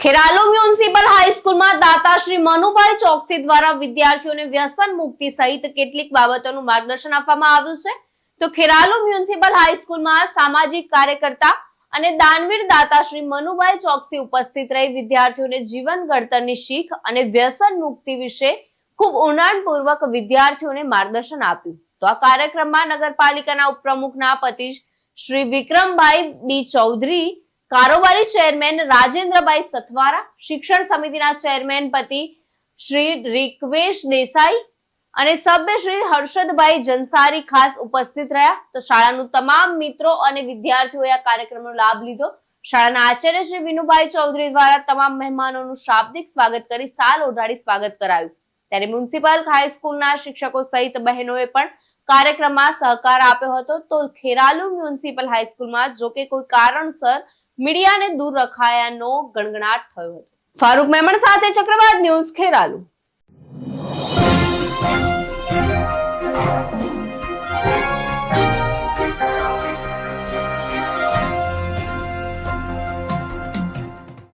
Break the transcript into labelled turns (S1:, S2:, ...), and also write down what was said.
S1: Kheralu municipal હાઈસ્કૂલમાં દાતાશ્રી મનુભાઈ ચોકસી દ્વારા વિદ્યાર્થીઓને વ્યસન મુક્તિ સહિત કેટલીક બાબતોનું માર્ગદર્શન આપવામાં આવ્યું છે. તો ખેરાલુ મ્યુનિસિપલ હાઈસ્કૂલમાં સામાજિક કાર્યકર્તા અને દાનવીર દાતાશ્રી મનુભાઈ ચોકસી ઉપસ્થિત રહી વિદ્યાર્થીઓને જીવન ઘડતરની શીખ અને વ્યસન મુક્તિ વિશે ખૂબ ઊંડાણપૂર્વક વિદ્યાર્થીઓને માર્ગદર્શન આપ્યું. તો આ કાર્યક્રમમાં નગરપાલિકાના ઉપપ્રમુખના પતિ શ્રી વિક્રમભાઈ બી ચૌધરી કારોબારી ચેરમેન રાજેન્દ્રભાઈ સથવારા, શિક્ષણ સમિતિના ચેરમેન પતિ શ્રી રિકવેશ દેસાઈ અને સભ્ય શ્રી હર્ષદભાઈ જનસારી ખાસ ઉપસ્થિત રહ્યા. તો શાળાનું તમામ મિત્રો અને વિદ્યાર્થીઓએ આ કાર્યક્રમનો લાભ લીધો. શાળાના આચાર્ય શ્રી વિનુભાઈ ચૌધરી દ્વારા તમામ મહેમાનોનું શાબ્દિક સ્વાગત કરી સાલ ઓઢાડી સ્વાગત કરાયું. ત્યારે મ્યુનિસિપલ હાઈસ્કૂલના શિક્ષકો સહિત બહેનોએ પણ કાર્યક્રમમાં સહકાર આપ્યો હતો. તો ખેરાલુ મ્યુનિસિપલ હાઈસ્કૂલમાં જો કે કોઈ કારણસર મીડિયાને દૂર રખાયાનો ગણગણાટ થયો હતો. ફારૂક મેમણ સાથે ચક્રવાત ન્યૂઝ ખેરાલુ.